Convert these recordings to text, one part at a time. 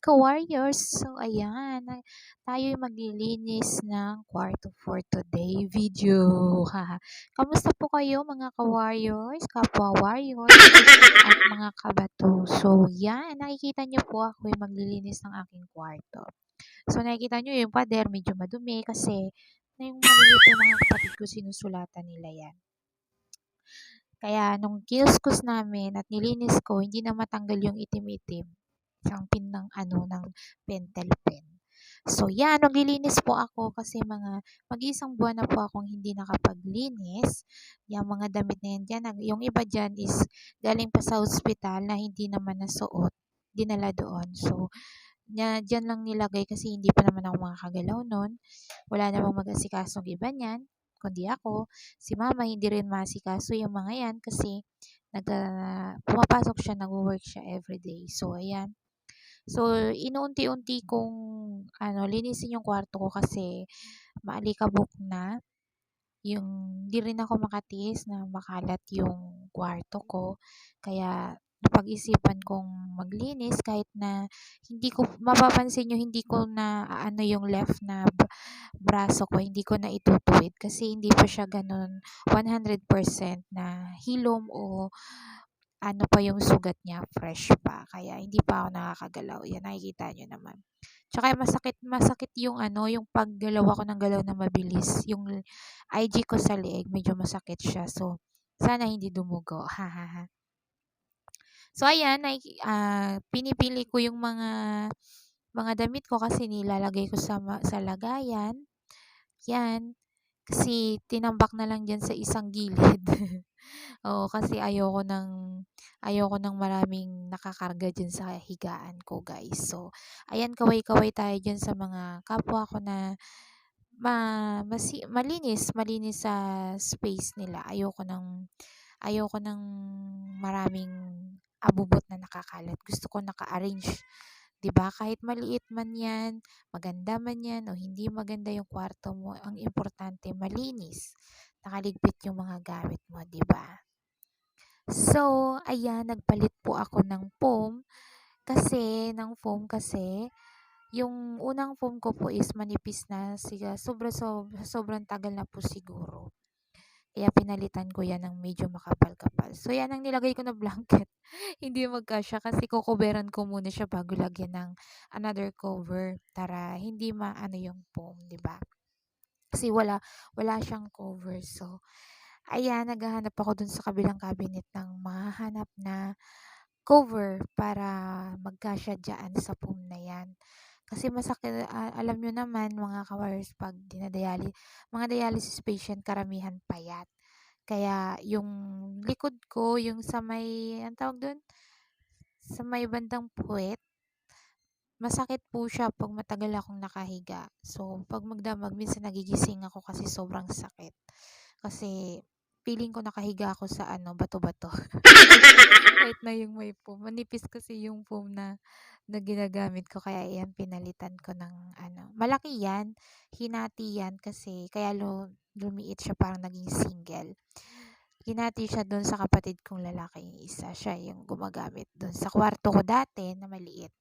ka-warriors! So, ayan, na- tayo'y maglilinis ng kwarto for today video. Haha. Kamusta po kayo mga ka-warriors, kapwa-warriors, at mga kabato? So, yan, nakikita nyo po ako'y maglilinis ng aking kwarto. So, nakikita nyo yung pader, medyo madumi kasi na yung maliliit mga kapatid ko sinusulatan nila yan. Kaya nung kiluskus namin at nilinis ko, hindi na matanggal yung itim-itim. Isang pin ng ano, ng pentel pen. So, yan, maglilinis po ako kasi mga mag-isang buwan na po akong hindi nakapaglinis. Yung mga damit na yan dyan, yung iba dyan is galing pa sa ospital na hindi naman nasuot, dinala doon. So, na, dyan lang nilagay kasi hindi pa naman ako makakagalaw noon. Wala namang mag-asikasong iba niyan kundi ako. Si mama hindi rin masikaso yung mga yan kasi nag, uh, pumapasok siya, nag-work siya everyday. So, ayan. So, inuunti-unti kong ano, linisin yung kwarto ko kasi maalikabok na. Yung di rin ako makatiis na makalat yung kwarto ko. Kaya napag-isipan kong maglinis kahit na hindi ko mapapansin nyo hindi ko na ano yung left na braso ko hindi ko na itutuwid kasi hindi pa siya ganun 100% na hilom o ano pa yung sugat niya fresh pa. Kaya hindi pa ako nakakagalaw. Yan nakikita nyo naman. Tsaka masakit masakit yung ano yung paggalaw ako ng galaw na mabilis. Yung IG ko sa leeg medyo masakit siya. So sana hindi dumugo. Ha ha ha. So ayan, ay, uh, pinipili ko yung mga mga damit ko kasi nilalagay ko sa sa lagayan. Yan. Kasi tinambak na lang diyan sa isang gilid. Oo, kasi ayoko ng ayoko ng maraming nakakarga diyan sa higaan ko, guys. So, ayan kaway-kaway tayo diyan sa mga kapwa ko na ma, masi, malinis, malinis sa space nila. Ayoko ng ayoko ng maraming abubot na nakakalat. Gusto ko naka-arrange. 'Di ba? Kahit maliit man 'yan, maganda man 'yan o hindi maganda yung kwarto mo, ang importante malinis. Nakaligpit yung mga gamit mo, 'di ba? So, ayan, nagpalit po ako ng foam kasi ng foam kasi yung unang foam ko po is manipis na siya sobra, sobra sobrang tagal na po siguro kaya pinalitan ko yan ng medyo makapal-kapal. So, yan ang nilagay ko na blanket. Hindi magkasya kasi kukuberan ko muna siya bago lagyan ng another cover para hindi maano yung foam, di ba? Kasi wala, wala siyang cover. So, ayan, naghahanap ako dun sa kabilang cabinet ng mahanap na cover para magkasya dyan sa foam na yan. Kasi masakit, uh, alam nyo naman mga kawars, pag dinadialysis, mga dialysis patient, karamihan payat. Kaya yung likod ko, yung sa may, ang tawag doon? Sa may bandang puwet, masakit po siya pag matagal akong nakahiga. So, pag magdamag, minsan nagigising ako kasi sobrang sakit. Kasi, feeling ko nakahiga ako sa ano, bato-bato. Kahit na yung may foam. Manipis kasi yung foam na na ginagamit ko kaya yan pinalitan ko ng ano. Malaki yan, hinati yan kasi kaya lo, lumiit siya parang naging single. Hinati siya doon sa kapatid kong lalaki isa. Siya yung gumagamit doon sa kwarto ko dati na maliit.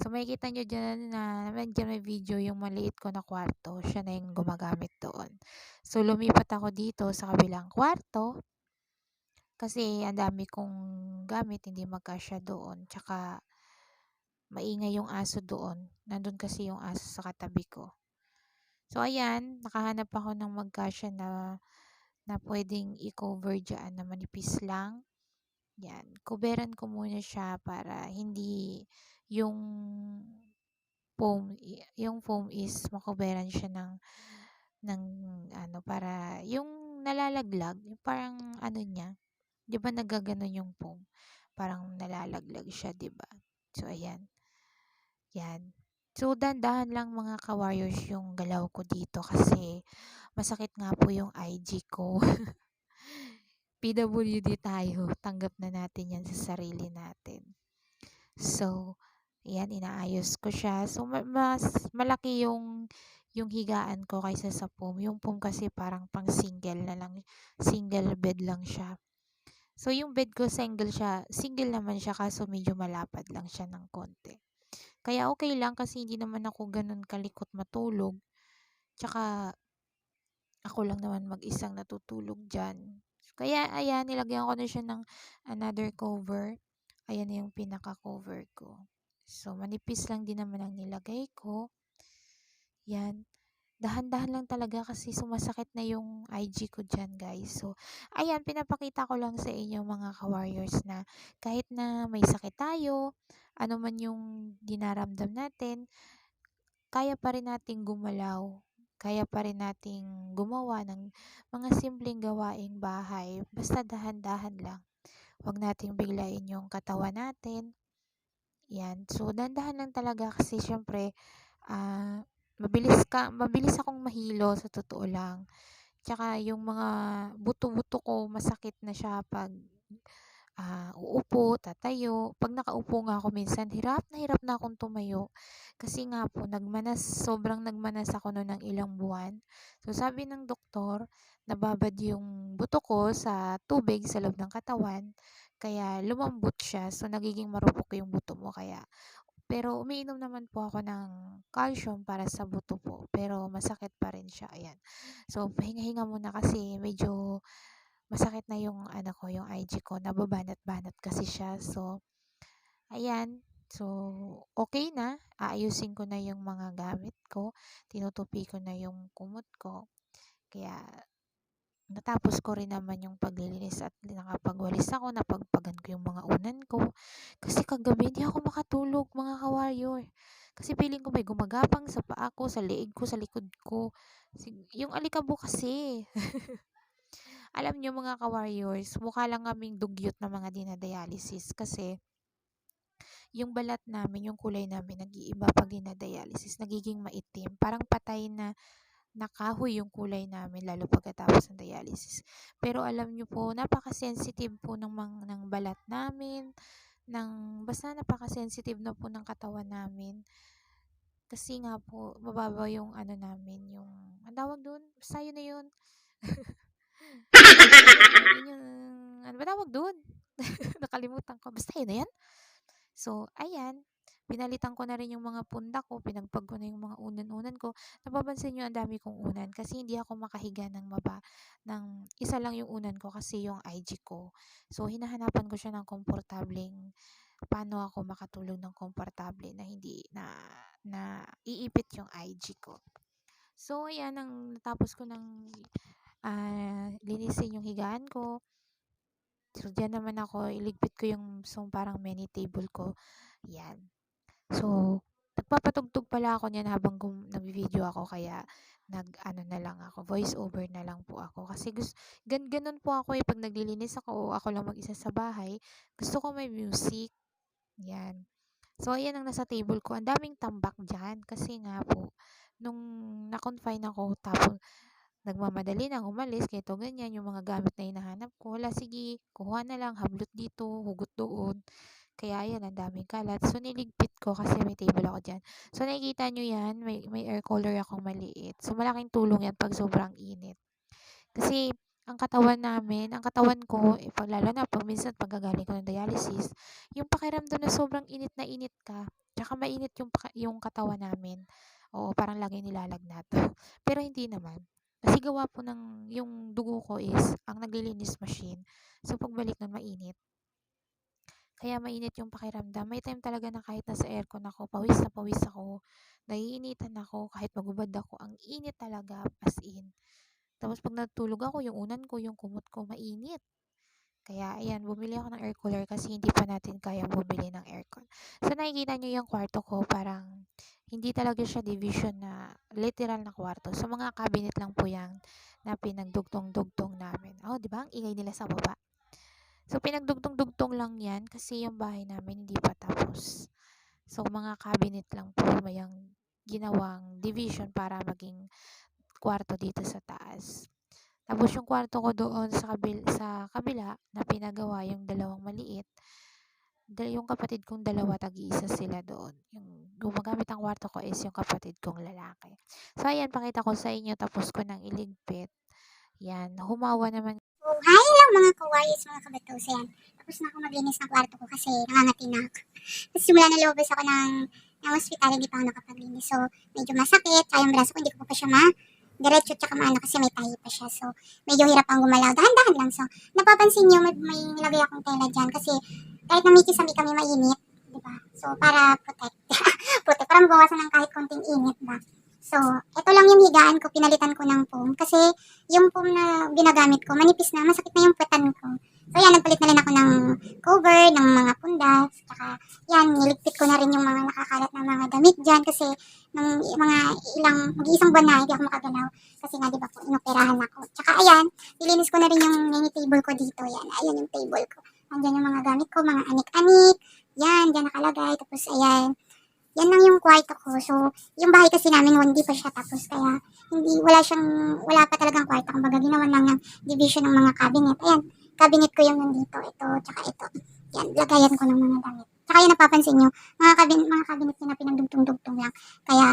So, makikita nyo dyan na dyan may video yung maliit ko na kwarto. Siya na yung gumagamit doon. So, lumipat ako dito sa kabilang kwarto. Kasi ang dami kong gamit, hindi magkasya doon. Tsaka, maingay yung aso doon. Nandun kasi yung aso sa katabi ko. So, ayan, nakahanap ako ng magkasya na na pwedeng i-cover dyan na manipis lang. Yan. Kuberan ko muna siya para hindi yung foam, yung foam is makuberan siya ng ng ano para yung nalalaglag, parang ano niya, 'di ba nagaganon yung foam? Parang nalalaglag siya, 'di ba? So ayan. Yan. So, dandahan lang mga ka-warriors yung galaw ko dito kasi masakit nga po yung IG ko. PWD tayo. Tanggap na natin yan sa sarili natin. So, yan, inaayos ko siya. So, mas malaki yung yung higaan ko kaysa sa foam. Yung foam kasi parang pang single na lang. Single bed lang siya. So, yung bed ko single siya. Single naman siya kaso medyo malapad lang siya ng konti. Kaya okey lang kasi hindi naman ako gano'n kalikot matulog. Tsaka ako lang naman mag-isang natutulog diyan. Kaya ayan, nilagyan ko na siya ng another cover. Ayan na yung pinaka-cover ko. So, manipis lang din naman ang nilagay ko. 'Yan. Dahan-dahan lang talaga kasi sumasakit na yung IG ko diyan, guys. So, ayan pinapakita ko lang sa inyo mga ka-warriors na kahit na may sakit tayo, ano man yung dinaramdam natin, kaya pa rin nating gumalaw. Kaya pa rin nating gumawa ng mga simpleng gawaing bahay basta dahan-dahan lang. Huwag nating biglain yung katawan natin. 'Yan. So, dahan-dahan lang talaga kasi siyempre, ah, mabilis ka mabilis akong mahilo sa totoo lang. Tsaka yung mga buto-buto ko masakit na siya 'pag, ah, uupo, tatayo. 'Pag nakaupo nga ako minsan hirap na hirap na akong tumayo. Kasi nga po nagmanas sobrang nagmanas ako no'n ng ilang buwan. So, sabi ng doktor, nababad yung buto ko sa tubig sa loob ng katawan, kaya lumambot siya. So, nagiging marupok yung buto mo kaya pero umiinom naman po ako ng calcium para sa buto po, pero masakit pa rin siya, ayan. So, pahinga-hinga muna kasi medyo masakit na yung ano ko, yung IG ko, nababanat-banat kasi siya. So, ayan. So, okey na. Aayusin ko na yung mga gamit ko, tinutupi ko na yung kumot ko. Kaya natapos ko rin naman yung paglilinis at nakapagwalis ako, napagpagan ko yung mga unan ko. Kasi kagabi hindi ako makatulog, mga ka-warrior. Kasi feeling ko may gumagapang sa paa ko, sa leeg ko, sa likod ko. Yung alikabok kasi. Alam niyo mga ka-warriors, mukha lang kaming dugyot na mga dina-dialysis kasi yung balat namin, yung kulay namin nag-iiba 'pag dina-dialysis, nagiging maitim. Parang patay na na kahoy yung kulay namin lalo pagkatapos ng dialysis. Pero alam niyo po, napaka-sensitive po ng mang ng balat namin, ng basta napaka-sensitive na po ng katawan namin. Kasi nga po mababa yung ano namin, yung anong tawag dun? Basta yun na yun. Yun yung ano ba tawag dun? Nakalimutan ko, basta yun na yan. So, ayan, pinalitan ko na rin yung mga pundak ko, pinagpag ko na yung mga unan-unan ko. Napapansin niyo ang dami kong unan kasi hindi ako makahiga ng maba ng isa lang yung unan ko kasi yung IG ko. So, hinahanapan ko siya ng komportableng paano ako makatulog ng komportable na hindi na na iipit yung IG ko. So, ayan ang natapos ko ng, ah, linisin yung higaan ko. So, diyan naman ako iligpit ko yung so parang mini table ko, 'yan. So, nagpapatugtog pala ako niyan habang gum nagvi-video ako kaya nag-ano na lang ako, voice over na lang po ako. Kasi gus gan gano'n po ako, eh, 'pag naglilinis ako ako lang mag-isa sa bahay, gusto ko may music, 'yan. So, ayan ang nasa table ko, ang daming tambak diyan kasi nga po nung na-confine ako tapos nagmamadali nang umalis ganito, ganyan, yung mga gamit na hinahanap ko, hala sige kuha na lang, hablot dito, hugot doon. Kaya ayan ang daming kalat. So, niligpit ko kasi may table ako diyan. So, nakikita niyo 'yan, may may air cooler akong maliit. So, malaking tulong 'yan 'pag sobrang init. Kasi ang katawan namin, ang katawan ko, eh, 'pag lalo na 'pag minsan paggagaling ko ng dialysis, yung pakiramdam na sobrang init na init ka, tsaka mainit yung yung katawan namin. Oo, parang laging nilalagnat. Pero hindi naman. Kasi gawa po ng yung dugo ko is ang naglilinis machine. So, pagbalik nun mainit. Kaya mainit yung pakiramdam. May time talaga na kahit nasa aircon ako, pawis na pawis ako, naiinitan ako, kahit magubad ako, ang init talaga, as in. Tapos 'pag natutulog ako, yung unan ko, yung kumot ko mainit. Kaya ayan, bumili ako ng air cooler kasi hindi pa natin kayang bumili ng aircon. So, nakikita niyo yung kwarto ko, parang hindi talaga siya division na literal na kwarto. So, mga cabinet lang po 'yan na pinagdugtong-dugtong namin. Oh, 'di ba ang ingay nila sa baba? So, pinagdugtong-dugtong lang 'yan kasi yung bahay namin hindi pa tapos. So, mga cabinet lang po yung ginawang division para maging kwarto dito sa taas. Tapos yung kwarto ko doon sa kabil sa kabila na pinagawa yung dalawang maliit, yung kapatid kong dalawa tag-iisa sila doon. Yung gumagamit ng kwarto ko is yung kapatid kong lalaki. So, ayan pakita ko sa inyo tapos ko ng iligpit. 'Yan, humawa naman mga kawaris, mga kabatusan. Tapos na ako maglinis ng kwarto ko kasi nangangati na ako. Tapos simula na lumabas ako ng ng ospital, hindi pa ako nakapaglinis. So, medyo masakit. Tsaka yung braso ko, hindi ko pa siya ma diretso tsaka maano kasi may tahi pa siya. So, medyo hirap ang gumalaw. Dahan-dahan lang. So, napapansin niyo, may, may nilagay akong tela dyan kasi kahit namikisami kami mainit, di ba? So, para protect. protect. Para mabawasan ng kahit konting init ba. So, ito lang yung higaan ko. Pinalitan ko ng foam. Kasi, yung foam na ginagamit ko, manipis na. Masakit na yung puwetan ko. So, yan. Nagpalit na rin ako ng cover, ng mga pundas. Tsaka, yan. Niligpit ko na rin yung mga nakakalat na mga damit dyan. Kasi, nung mga ilang, mag-iisang buwan na, hindi ako makagalaw. Kasi nga, di ba po, inoperahan ako. Tsaka, ayan. Nilinis ko na rin yung mini table ko dito. Yan. Ayan yung table ko. Andyan yung mga gamit ko, mga anik-anik. Yan, dyan nakalagay. Tapos, ayan. Yan lang yung kwarto ko. So, yung bahay kasi namin, hindi pa siya tapos. Kaya, hindi, wala siyang, wala pa talagang kwarto. Kumbaga, ginawa lang ng division ng mga cabinet. Ayan, cabinet ko yung nandito. Ito, tsaka ito. Yan, lagayan ko ng mga damit. Tsaka yan, napapansin nyo, mga cabinet, mga cabinet na pinagdugtong-dugtong lang. Kaya,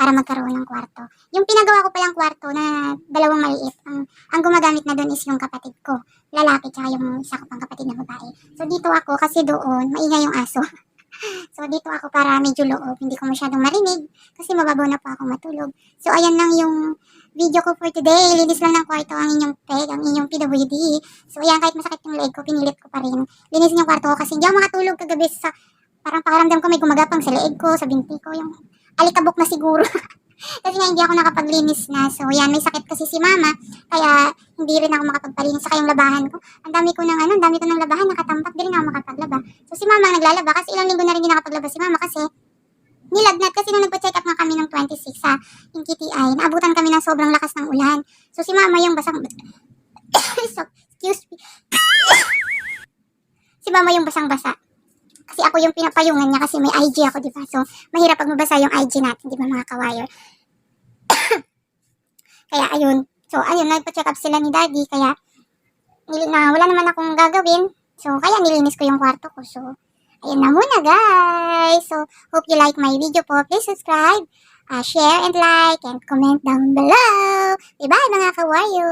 para magkaroon ng kwarto. Yung pinagawa ko palang kwarto na dalawang maliit, ang, ang gumagamit na doon is yung kapatid ko. Lalaki, tsaka yung isa ko pang kapatid na babae. So, dito ako kasi doon, maingay yung aso. So, dito ako para medyo loob. Hindi ko masyadong marinig kasi mababaw na po ako matulog. So, ayan lang yung video ko for today. Linis lang ng kwarto ang inyong peg, ang inyong PWD. So, ayan, kahit masakit yung leg ko, pinilit ko pa rin. Linis yung kwarto ko kasi hindi ako makatulog kagabi sa parang pakiramdam ko may gumagapang sa leeg ko, sa binti ko, yung alikabok na siguro. kasi nga hindi ako nakapaglinis na. So, yan, may sakit kasi si mama. Kaya, hindi rin ako makapagpalinis. Saka yung labahan ko, ang dami ko ng ano, ang dami ko ng labahan, nakatampak, di rin ako makapaglaba. So, si mama ang naglalaba kasi ilang linggo na rin hindi nakapaglaba si mama kasi nilagnat kasi nung nagpa-check up nga kami ng 26 sa yung KTI, naabutan kami ng sobrang lakas ng ulan. So, si mama yung basang... so, excuse me. si mama yung basang-basa. Kasi ako yung pinapayungan niya kasi may IG ako, di ba? So, mahirap pag mabasa yung IG natin, di ba mga kawayer? kaya, ayun. So, ayun, nagpa-check up sila ni daddy, kaya na, wala naman akong gagawin. So, kaya nilinis ko yung kwarto ko. So, ayun na muna, guys. So, hope you like my video po. Please subscribe, uh, share and like, and comment down below. Bye-bye, mga kawayo!